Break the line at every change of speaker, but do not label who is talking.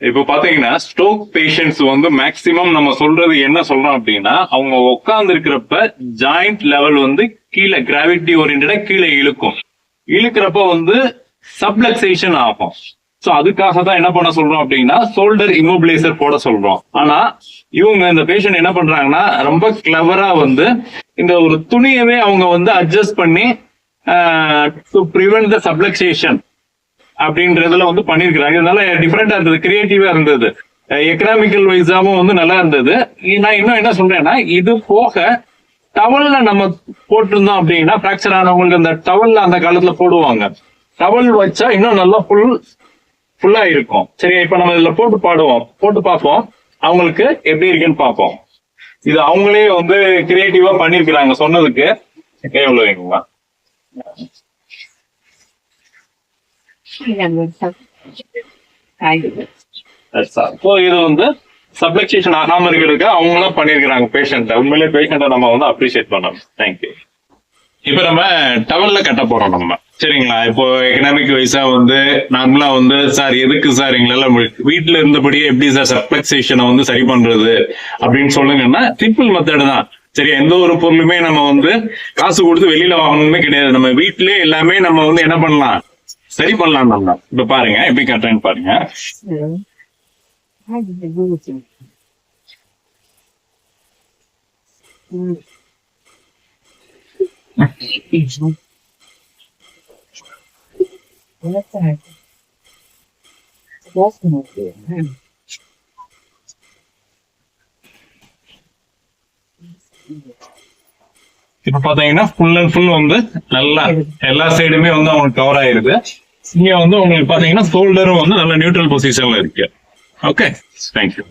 இப்போ பாத்தீங்கன்னா stroke patients வந்து மேக்சிமம் நம்ம சொல்றது என்ன சொல்றோம் அப்படின்னா அவங்க உட்கார்ந்து இருக்கிறப்ப ஜாயிண்ட் லெவல் வந்து கீழே கிராவிட்டி ஓரியன்டா கீழே இழுக்கும். இழுக்கிறப்ப வந்து சப்ளக்சேஷன் ஆகும். சோ அதுக்காக தான் என்ன பண்ண சொல்றோம் அப்படின்னா ஷோல்டர் இமோபிளைசர் போட சொல்றோம். ஆனா இவங்க இந்த பேஷண்ட் என்ன பண்றாங்கன்னா ரொம்ப கிளவரா வந்து இந்த ஒரு துணியவே அவங்க வந்து அட்ஜஸ்ட் பண்ணி டு ப்ரிவென்ட் த சப்ளக்சேஷன் அப்படின்றதுல வந்து பண்ணிருக்கிறாங்க இதனால டிஃப்ரெண்டா இருந்தது. கிரியேட்டிவா இருந்தது. எக்கனாமிக்கல் வைஸாவும் வந்து நல்லா இருந்தது. நான் இன்னும் என்ன சொல்றேன்னா இது போக டவல்ல நம்ம போட்டிருந்தோம் அப்படின்னா ஃப்ராக்சர் ஆனவங்களுக்கு அந்த டவல்ல அந்த காலத்துல போடுவாங்க. டவல் வச்சா இன்னும் நல்லா ஃபுல் ஃபுல்லா இருக்கும். சரி இப்ப நம்ம இதுல போட்டு பாடுவோம். போட்டு பார்ப்போம். அவங்களுக்கு எப்படி இருக்குன்னு பார்ப்போம். இது அவங்களே வந்து கிரியேட்டிவா பண்ணிருக்கிறாங்க சொன்னதுக்கு. எவ்வளவு வேணுங்களா இது வந்து சப்ளக்சேஷன் ஆகாம இருக்கிறதுக்கு எல்லாம் பண்ணிருக்கிறாங்க பேஷண்ட்டை உண்மையிலே பேஷண்ட்டை நம்ம வந்து அப்ரிஷியேட் பண்ணணும். தேங்க்யூ இப்போ நம்ம டவல்ல கட்ட போறோம் நம்ம. சரிங்களா? இப்போ எக்கனாமிக் வைஸா வந்து நார்மலா வந்து சார் எதுக்கு சார் எங்களெல்லாம் மு- வீட்ல இருந்தபடியே எப்படி சார் சப்ளக்சேஷனை வந்து சரி பண்றது? அப்படின்னு சொல்லுங்கன்னா சிம்பிள் மெத்தட் தான். சரியா? எந்த ஒரு பொருளுமே நம்ம வந்து காசு கொடுத்து வெளியில வாங்கணுமே கிடையாது. நம்ம வீட்லயே எல்லாமே நம்ம வந்து என்ன பண்ணலாம்? சரி பண்ணலாம் நம்ம. இப்ப பாருங்க எப்படி கட்டுறேன்னு பாருங்க. இப்ப பாத்தீங்கன்னா ஃபுல் அண்ட் ஃபுல் வந்து நல்லா எல்லா சைடுமே வந்து அவங்களுக்கு கவர் ஆயிருது. இங்க வந்து உங்களுக்கு பாத்தீங்கன்னா ஷோல்டரும் வந்து நல்ல நியூட்ரல் பொசிஷன்ல இருக்கு. Okay thank you